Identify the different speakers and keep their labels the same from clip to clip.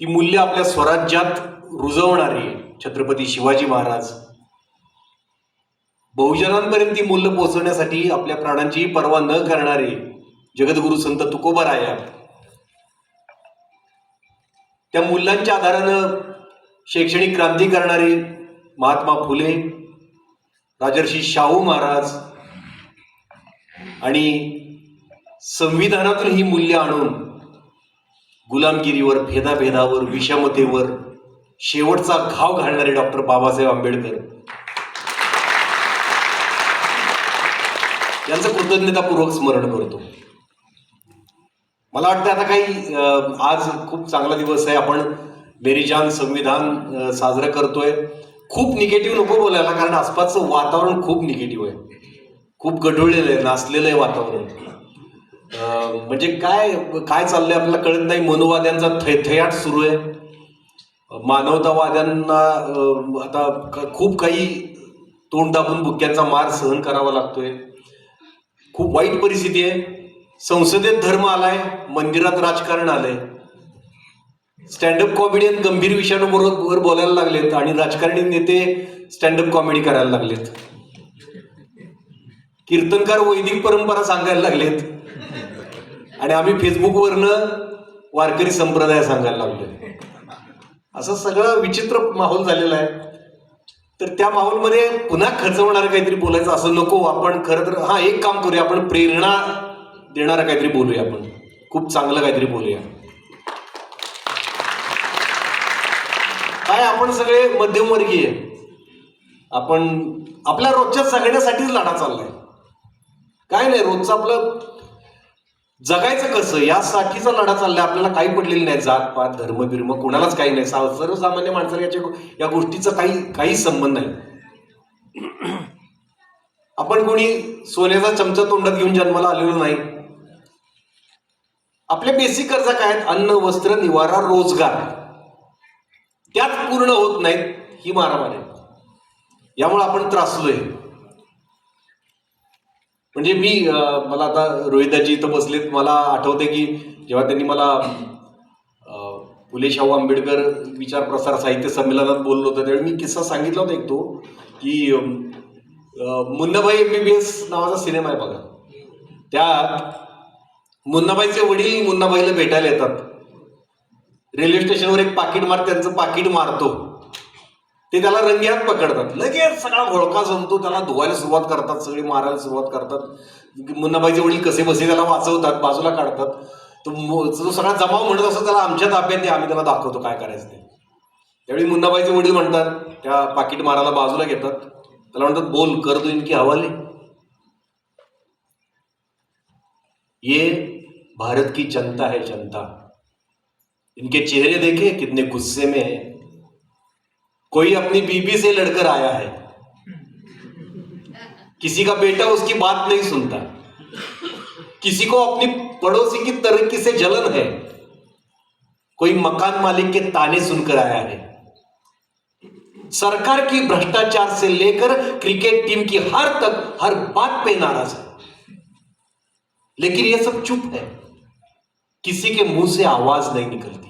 Speaker 1: ती मूल्य आपल्या स्वराज्यात रुजवणारे छत्रपती शिवाजी महाराज. बहुजनांपर्यंत ती मूल्य पोहोचवण्यासाठी आपल्या प्राणांचीही पर्वा न करणारे जगद्गुरु संत तुकोबाराया त्या मूल्यांच्या आधारानं शैक्षणिक क्रांती करणारे महात्मा फुले राजर्षी शाहू महाराज आणि संविधानातून ही मूल्य आणून गुलामगिरीवर भेदाभेदावर विषमतेवर शेवटचा घाव घालणारे डॉक्टर बाबासाहेब आंबेडकर. यांचं कृतज्ञतापूर्वक स्मरण करतो. मला वाटतं आता काही आज खूप चांगला दिवस आहे. आपण बेरीजान संविधान साजरं करतोय. खूप निगेटिव्ह नको बोलायला कारण आसपासचं वातावरण खूप निगेटिव्ह आहे. खूप गढळलेलं आहे नाचलेलं आहे वातावरण. म्हणजे काय काय चाललंय आपल्याला कळत नाही. मनोवाद्यांचा थैथयाट सुरू आहे. मानवतावाद्यांना आता खूप काही तोंड दाबून बुक्क्यांचा मार सहन करावा लागतोय. खूप वाईट परिस्थिती आहे. संसदेत धर्म आलाय मंदिरात राजकारण आलंय. स्टँडअप कॉमेडियन गंभीर विषयांबरोबर बोलायला लागलेत आणि राजकारणी नेते स्टँडअप कॉमेडी करायला लागलेत. कीर्तनकार वैदिक परंपरा सांगायला लागलेत. आणि आम्ही फेसबुकवरनं वारकरी संप्रदाय सांगायला लागलो असं सगळं विचित्र माहोल झालेला आहे. तर त्या माहोलमध्ये पुन्हा खचवणारं काहीतरी बोलायचं असं नको आपण खरं तर हां एक काम करूया आपण प्रेरणा देणारं काहीतरी बोलूया आपण. खूप चांगलं काहीतरी बोलूया. काय आपण सगळे मध्यमवर्गीय. आपण आपल्या रोजच्या सगळ्यासाठीच लढा चाललाय. काय नाही रोजचं आपलं जगायचं कसं? यासाठीचा लढा चाललाय. आपल्याला काही पडलेलं नाही. जात पात धर्म बिर्म कोणालाच काही नाही. सर्वसामान्य माणसाला याच्या या गोष्टीचा काही काही संबंध नाही. आपण कोणी सोन्याचा चमचा तोंडात घेऊन जन्माला आलेलो नाही. आपल्या बेसिक गरजा काय आहेत? अन्न वस्त्र निवारा रोजगार. त्यात पूर्ण होत नाहीत ही मारामारी. यामुळे आपण त्रासलोय. म्हणजे मी मला आता रोहिताजी इथं बसलेत. मला आठवते की जेव्हा त्यांनी मला फुले शाहू आंबेडकर विचार प्रसार साहित्य संमेलनात बोललो होतं त्यावेळी मी किस्सा सांगितला होता एक तो की Munnabhai M B B S नावाचा सिनेमा आहे बघा. त्यात मुन्नाबाईचे वडील मुन्नाबाईला भेटायला येतात. रेल्वे स्टेशनवर एक पाकिट मार त्यांचं पाकिट मारतो. ते त्याला रंग्यात पकडतात. लगेच सगळा घोळका जमतो त्याला धुवायला सुरुवात करतात सगळी मारायला सुरुवात करतात. मुन्नाबाईचे वडील कसे बसे त्याला वाचवतात बाजूला काढतात. तो जो सगळा जमाव म्हणत असतो त्याला आमच्या ताब्यात ते आम्ही त्याला दाखवतो काय करायचं ते. त्यावेळी मुन्नाबाईचे वडील म्हणतात त्या पाकिट मारायला बाजूला घेतात. त्याला म्हणतात बोल कर तू इनकी हवाले. ये भारत की जनता है जनता. इनके चेहरे देखे कितने गुस्से में है. कोई अपनी बीबी से लड़कर आया है। किसी का बेटा उसकी बात नहीं सुनता। किसी को अपनी पड़ोसी की तरक्की से जलन है। कोई मकान मालिक के ताने सुनकर आया है। सरकार की भ्रष्टाचार से लेकर क्रिकेट टीम की हर तक, हर बात पे नाराज़ है। लेकिन यह सब चुप है। किसी के मुँह से आवाज़ नहीं निकलती।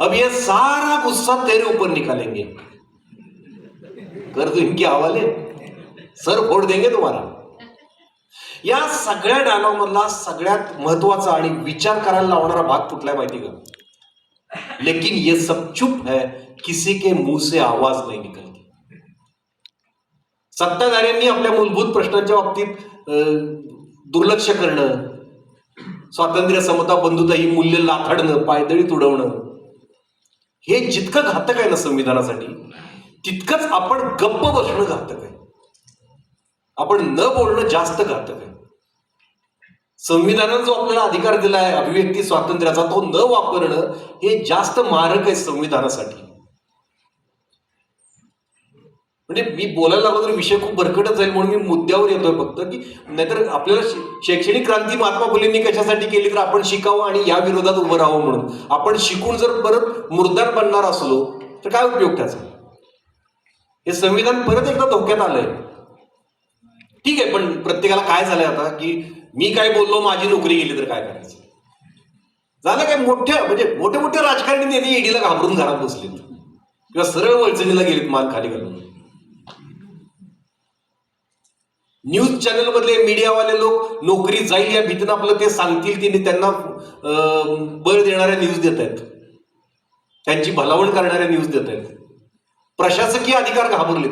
Speaker 1: अब ये सारा गुस्सा तेरे ऊपर निकालेंगे। कर दो इनके हवाले। सर फोड देंगे तुम्हाला या सगळ्या डायलॉग मधला सगळ्यात महत्त्वाचा आणि विचार करायला लावणारा भाग कुठलाय माहिती का? लेकिन ये सब चुप है किसी के मुंह से आवाज नहीं निकलती। सत्ताधाऱ्यांनी आपल्या मूलभूत प्रश्नांच्या बाबतीत अं, दुर्लक्ष करणं स्वातंत्र्य समता बंधुता ही मूल्य लाथाडणं पायदळीत तुडवणं हे जितकं घातक आहे ना संविधानासाठी तितकंच आपण गप्प बसणं घातक आहे. आपण न बोलणं जास्त घातक आहे. संविधानानं जो आपल्याला अधिकार दिला आहे अभिव्यक्ती स्वातंत्र्याचा तो न वापरणं हे जास्त मारक आहे संविधानासाठी. म्हणजे मी बोलायला लागलो तरी विषय खूप भरकटच जाईल म्हणून मी मुद्द्यावर येतोय फक्त की नाहीतर आपल्याला शैक्षणिक क्रांती महात्मा फुलेंनी कशासाठी केली तर आपण शिकावं आणि या विरोधात उभं राहावं म्हणून. आपण शिकून जर परत मुर्दार बनणार असलो तर काय उपयोग त्याचा? हे संविधान परत एकदा धोक्यात आलंय. ठीक आहे पण प्रत्येकाला काय झालंय आता की मी काय बोललो माझी नोकरी गेली तर काय करायचं? झालं काय मोठ्या म्हणजे मोठे मोठे राजकारणी नेते ईडीला घाबरून घरात बसलेत. किंवा सरळ वळचणीला गेलेत मान खाली घालून. न्यूज चॅनल मधले मीडियावाले लोक नोकरी जाईल या भीतीनं आपलं ते सांगतील तिने त्यांना बळ देणाऱ्या न्यूज देत आहेत. त्यांची भलावण करणाऱ्या न्यूज देत आहेत. प्रशासकीय अधिकार घाबरलेत.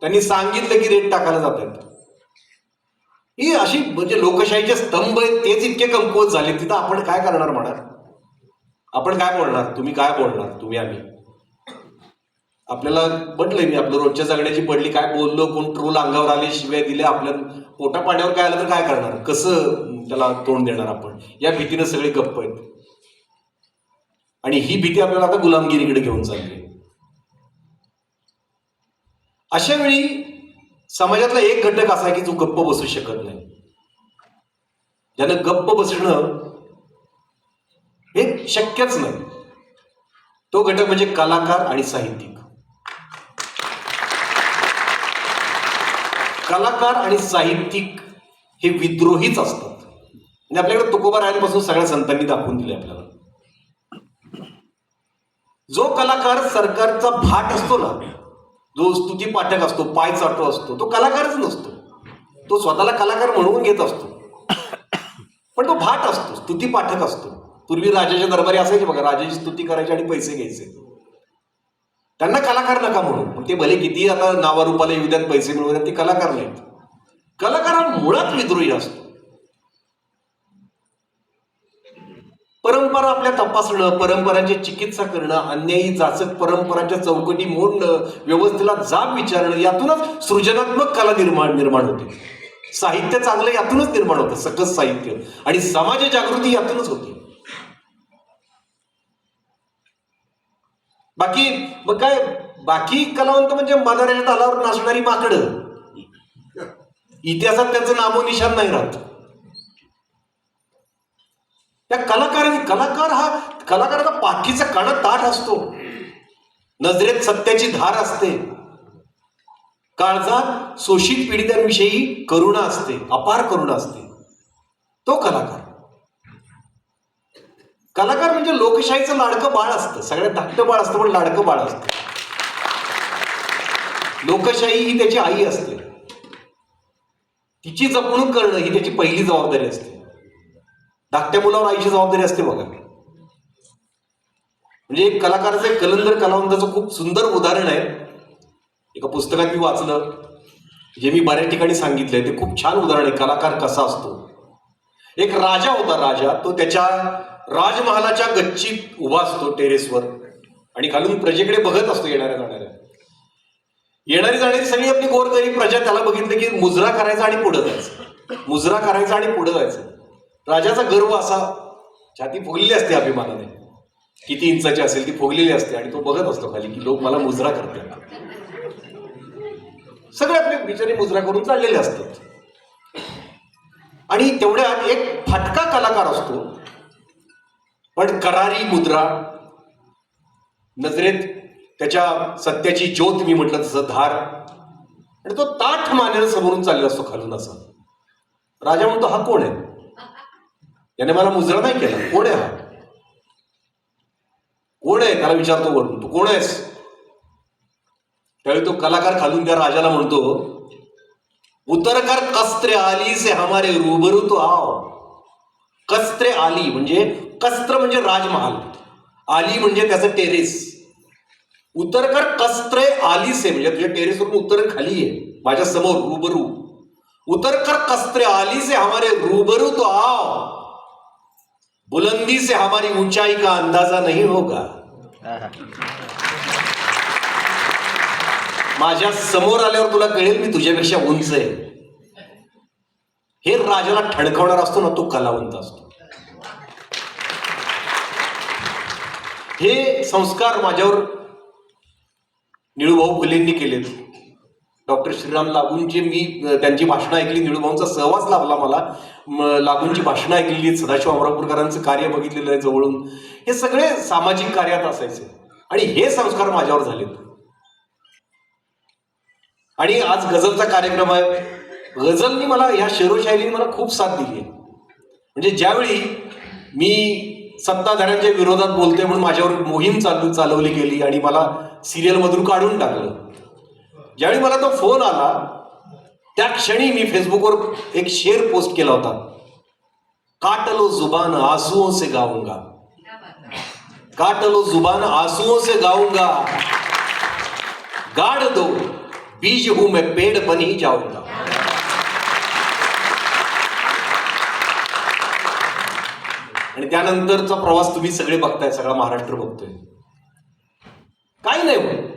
Speaker 1: त्यांनी सांगितलं की रेट टाकायला जात आहेत. ही अशी म्हणजे लोकशाहीचे स्तंभ आहेत तेच इतके कमकुवत झाले तिथं आपण काय करणार म्हणा? आपण काय बोलणार? तुम्ही काय बोलणार? तुम्ही आम्ही. आपल्याला म्हटलंय मी आपलं रोजच्या जगण्याची पडली काय बोललो कोण ट्रोल अंगावर आले शिव्या दिल्या आपल्या पोटा पाण्यावर काय आलं तर काय करणार? कसं त्याला तोंड देणार आपण? या भीतीनं सगळे गप्प आहेत. आणि ही भीती आपल्याला आता गुलामगिरीकडे घेऊन चालली अशा वेळी समाजातला एक घटक असा आहे की जो गप्प बसू शकत नाही. ज्यानं गप्प बसणं हे शक्यच नाही. तो घटक म्हणजे कलाकार आणि साहित्यिक. कलाकार आणि साहित्यिक हे विद्रोहीच असतात. म्हणजे आपल्याकडे तुकोबा रायांपासून सगळ्या संतांनी दाखवून दिले आपल्याला. जो कलाकार सरकारचा भाट असतो ना जो स्तुती पाठक असतो पाय चाटो असतो तो कलाकारच नसतो. तो स्वतःला कलाकार म्हणून घेत असतो. पण तो भाट असतो स्तुती पाठक असतो. पूर्वी राजाच्या दरबारी असायचे बघा राजाची स्तुती करायची आणि पैसे घ्यायचे. त्यांना कलाकार नका म्हणून. मग ते भले किती आता नावारूपाला येऊ द्यात पैसे मिळवले द्यात ते कलाकार नाहीत. कलाकार हा मुळात विद्रोही असतो. परंपरा आपल्या तपासणं परंपरांची चिकित्सा करणं अन्यायी जाचक परंपरांच्या चौकटी मोडणं व्यवस्थेला जाब विचारणं यातूनच सृजनात्मक कला निर्माण निर्माण होते. साहित्य चांगलं यातूनच निर्माण होतं सकस साहित्य. आणि समाज जागृती यातूनच होती. बाकी मग काय बाकी कलावंत म्हणजे मानाऱ्याच्या तालावर नाचणारी माकडं. इतिहासात त्यांचं नामोनिशान नाही राहत. त्या कलाकारांनी कलाकार हा कलाकाराचा पाठीचा काना ताठ असतो. नजरेत सत्याची धार असते. काळजात शोषित पीडितांविषयी करुणा असते अपार करुणा असते. तो कलाकार. कलाकार म्हणजे लोकशाहीचं लाडकं बाळ असतं. सगळ्यात धाकटं बाळ असतं पण लाडकं बाळ असतं. लोकशाही ही त्याची आई असते. तिची जपणूक करणं ही त्याची पहिली जबाबदारी असते. धाकट्या मुलावर आईची जबाबदारी असते बघा. म्हणजे एक कलाकाराचं एक कलंदर कलावंताचं खूप सुंदर उदाहरण आहे. एका पुस्तकात मी वाचलं. जे मी बऱ्याच ठिकाणी सांगितलंय ते खूप छान उदाहरण आहे. कलाकार कसा असतो? एक राजा होता राजा. तो त्याच्या राजमहालाच्या गच्चीत उभा असतो टेरेसवर. आणि खालून प्रजेकडे बघत असतो येणाऱ्या जाणाऱ्या. येणारी जाणारी सगळी आपली गोरगरीब प्रजा त्याला बघितलं की मुजरा करायचा आणि पुढे जायचं. मुजरा करायचा आणि पुढे जायचं. राजाचा गर्व असा छाती फुगलेली असते अभिमानाने. किती इंचाची असेल ती फुगलेली असते आणि तो बघत असतो खाली की लोक मला मुजरा करतात. सगळे आपले बिचारे मुजरा करून चाललेले असतात. आणि तेवढ्यात एक फाटका कलाकार असतो. पण करारी मुद्रा नजरेत त्याच्या सत्याची ज्योत मी म्हटलं तसं धार. आणि तो ताठ मानेनं समोरून चाललेला असतो खालून असा. राजा म्हणतो हा कोण आहे? याने मला मुजरा नाही केला. कोण आहे हा? कोण आहे? त्याला विचारतो वरून तू कोण आहेस? त्यावेळी तो कलाकार खालून त्या राजाला म्हणतो उतरकर कस्त्रे आली से हमारे रूबरू तो आओ. कस्त्रे आली म्हणजे कस्त्र म्हणजे राजमहाल. आली म्हणजे त्याचं टेरेस. उतरकर कस्त्रे आली से म्हणजे तुझ्या टेरेसवरून उतर खाली आहे माझ्यासमोर रूबरू. उतरकर कस्त्रे आली से हमारे रूबरू तो आओ. बुलंदी से हमारी ऊंचाई का अंदाजा नहीं होगा. माझ्यासमोर आल्यावर तुला कळेल मी तुझ्यापेक्षा उंच आहे. हे राजाला ठणकावणार असतो ना तो कलावंत असतो. हे संस्कार माझ्यावर निळूभाऊ फुलेंनी केलेत. डॉक्टर श्रीराम लागूंचे मी त्यांची भाषणं ऐकली निळूभाऊंचा सहवास लाभला मला. लागूंची भाषणं ऐकलेली सदाशिव अमरापूरकरांचं कार्य बघितलेलं आहे जवळून. हे सगळे सामाजिक कार्यात असायचे. आणि हे संस्कार माझ्यावर झालेत. आणि आज गझलचा कार्यक्रम आहे. गझलनी मला या शेरोशायरीने मला खूप साथ दिली आहे. म्हणजे ज्यावेळी मी सत्ताधाऱ्यांच्या विरोधात बोलते म्हणून माझ्यावर मोहीम चालू चालवली गेली आणि मला सिरियलमधून काढून टाकलं. ज्यावेळी मला तो फोन आला त्या क्षणी मी फेसबुकवर एक शेअर पोस्ट केला होता. काटलो जुबान आंसुओं से गाऊंगा. काटलो जुबान आंसुओं से गाऊंगा. गाड़ दो बीज हूं मैं पेड़ बनी जाऊंगा. आणि त्यानंतरचा प्रवास तुम्ही सगळे बघताय सगळा महाराष्ट्र बघतोय. काही नाही होत.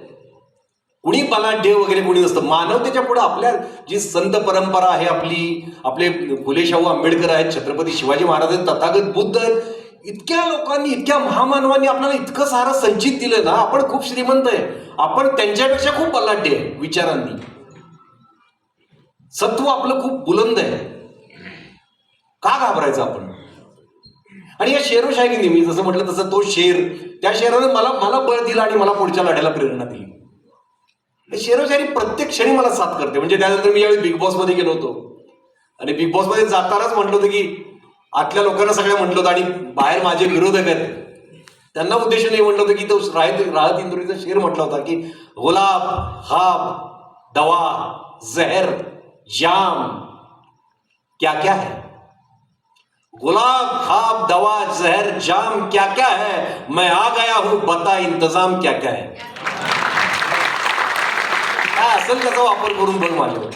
Speaker 1: कुणी बलाढ्य वगैरे कोणी नसतं. मानवतेच्या पुढे आपल्या जी संत परंपरा आहे आपली आपले फुले शाहू आंबेडकर आहेत छत्रपती शिवाजी महाराज आहेत तथागत बुद्ध आहेत इतक्या लोकांनी इतक्या महामानवांनी आपल्याला इतकं सारं संचित दिलं ना आपण खूप श्रीमंत आहे. आपण त्यांच्यापेक्षा खूप बलाढ्य आहे विचारांनी. सत्व आपलं खूप बुलंद आहे. का घाबरायचं आपण? आणि या शेरोशाहीने मी जसं म्हटलं तसं तो शेर त्या शेराने मला मला बळ दिलं आणि मला पुढच्या लढ्याला प्रेरणा दिली. शेरोशायरी प्रत्येक क्षणी मला साथ करते. म्हणजे त्यानंतर मी यावेळी बिग बॉसमध्ये गेलो होतो. आणि बिग बॉसमध्ये जातानाच म्हटलं होतं की आतल्या लोकांना सगळ्या म्हटलं होतं आणि बाहेर माझे विरोधक आहेत. त्यांना उद्देश नाही म्हटलं होतं की तो राहत राहत इंदुरीचा शेर म्हटला होता की गुलाब हाब दवा जहर जाम क्या क्या है? गुलाब खाब दवा जहर जाम क्या क्या है? मैं आ गया हूं बता इंतजाम क्या क्या है। काय असेल त्याचा वापर करून बघ माझ्यावर.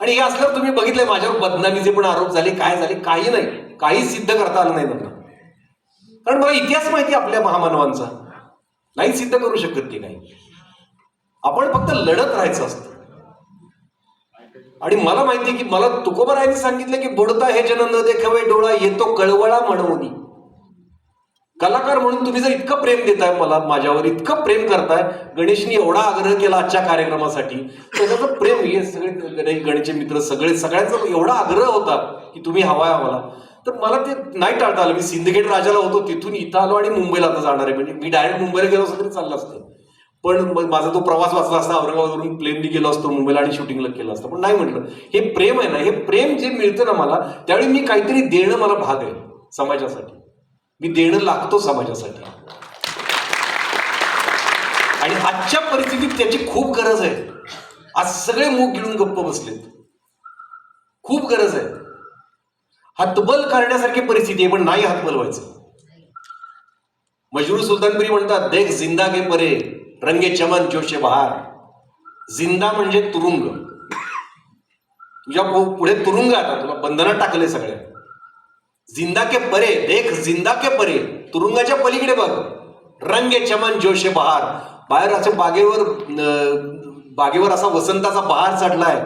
Speaker 1: आणि हे असल्यावर तुम्ही बघितलंय माझ्यावर बदनामीचे पण आरोप झाले काय झाले काही नाही. काही सिद्ध करता आलं नाही त्यांना कारण मला इतिहास माहिती आपल्या महामानवांचा. नाही सिद्ध करू शकत ते काही आपण फक्त लढत राहायचं असतं. आणि मला माहिती की मला तुकोबरायांनी सांगितलं की बुडता हे जन न देखावे डोळा येतो कळवळा म्हणून. कलाकार म्हणून तुम्ही जर इतकं प्रेम देताय मला माझ्यावर इतकं प्रेम करताय गणेशनी एवढा आग्रह केला आजच्या कार्यक्रमासाठी. तर त्याचं प्रेम हे सगळे गणेश गणेशचे मित्र सगळे सगळ्यांचा एवढा आग्रह होता की तुम्ही हवाय आम्हाला. तर मला ते नाही टाळता आलं. मी सिंदखेड राजाला होतो तिथून इथं आलो आणि मुंबईला आता जाणार आहे. म्हणजे मी डायरेक्ट मुंबईला गेलो असतो तरी चाललं असतं. पण मग माझा तो प्रवास वाचला असता औरंगाबादवरून प्लेननी गेलो असतो मुंबईला आणि शूटिंगला केलं असतं. पण नाही म्हटलं. हे प्रेम आहे ना हे प्रेम जे मिळतं ना मला त्यावेळी मी काहीतरी देणं मला भाग आहे समाजासाठी. मी देणं लागतो समाजासाठी. आणि आजच्या परिस्थितीत त्याची खूप गरज आहे. आज सगळे मूग गिळून गप्प बसलेत. खूप गरज आहे. हातबल करण्यासारखी परिस्थिती आहे पण नाही हातबल व्हायचं. मजूर सुलतानपुरी म्हणतात देख जिंदा के परे. रंगे चमन जोशे बहार. जिंदा म्हणजे तुरुंग. तुझ्या पु- पुढे तुरुंग आता तुला बंधनात टाकले सगळे. जिंदा के परे देख जिंदा के परे तुरुंगाच्या पलीकडे बघ. रंगे चमन जोशे बहार. बाहेर असं बागेवर बागेवर असा वसंताचा बहार चढलाय.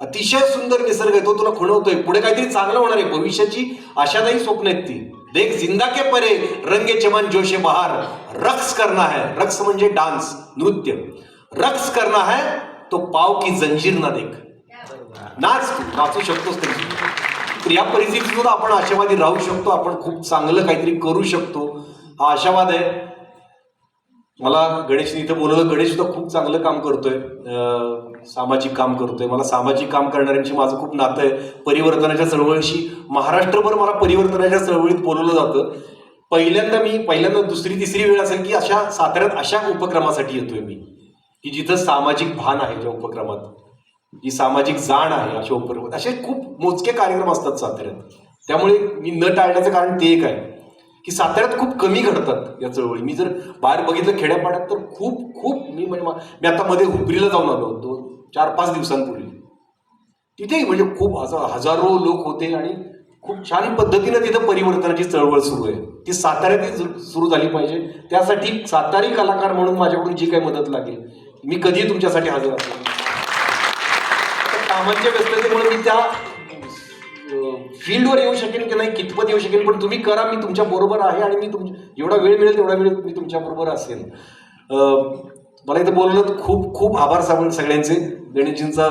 Speaker 1: अतिशय सुंदर निसर्ग आहे तो तुला खुणवतोय. पुढे काहीतरी चांगलं होणार आहे. भविष्याची आशादायी स्वप्न आहेत ती. देख जिंदा के परे रंगे चमन जोशे बहार। रक्स करना है। रक्स म्हणजे डान्स नृत्य। रक्स करना है तो पाव की जंजीर ना देख। नाच नाचू शकतोस तर या परिस्थितीत सुद्धा आपण आशावादी राहू शकतो आपण खूप चांगलं काहीतरी करू शकतो. हा आशावाद आहे. मला गणेशने इथं बोलवलं गणेश सुद्धा खूप चांगलं काम करतोय सामाजिक काम करतोय. मला सामाजिक काम करणाऱ्यांशी माझं खूप नातं आहे. परिवर्तनाच्या चळवळीशी महाराष्ट्रभर मला परिवर्तनाच्या चळवळीत बोलवलं जातं. पहिल्यांदा मी पहिल्यांदा दुसरी तिसरी वेळ असेल की अशा साताऱ्यात अशा उपक्रमासाठी येतोय मी की जिथं सामाजिक भान आहे त्या उपक्रमात. जी सामाजिक जाण आहे अशा उपक्रमात. असे खूप मोजके कार्यक्रम असतात साताऱ्यात. त्यामुळे मी न टाळण्याचं कारण ते एक आहे. की साताऱ्यात खूप कमी घडतात या चळवळी. मी जर बाहेर बघितलं खेड्यापाड्यात तर खूप खूप मी म्हणजे मी आता मध्ये हुपरीला जाऊन आलो होतो चार पाच दिवसांपूर्वी. तिथेही म्हणजे खूप असं हजारो लोक होते आणि खूप छान पद्धतीनं तिथं परिवर्तनाची चळवळ सुरू आहे. ती साताऱ्यातही सुरू झाली पाहिजे. त्यासाठी सातारी कलाकार म्हणून माझ्याकडून जी काही मदत लागेल मी कधीही तुमच्यासाठी हजर असेल. तर व्यस्ततेमुळे मी त्या फील्डवर येऊ शकेन की नाही कितपत येऊ शकेन पण तुम्ही करा मी तुमच्या बरोबर आहे आणि मी तुम जेवढा वेळ मिळेल तेवढा वेळ मी तुमच्या बरोबर असेल. मला इथं बोलवलं खूप खूप आभार सांगून सगळ्यांचे. गणेशजींचा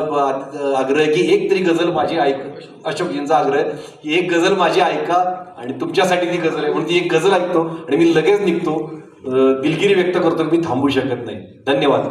Speaker 1: आग्रह आहे की एक तरी गझल माझी ऐक अशोकजींचा आग्रह आहे की एक गझल माझी ऐका आणि तुमच्यासाठी ती गझल आहे. म्हणून ती एक गझल ऐकतो आणि मी लगेच निघतो. दिलगिरी व्यक्त करतो मी थांबू शकत नाही. धन्यवाद.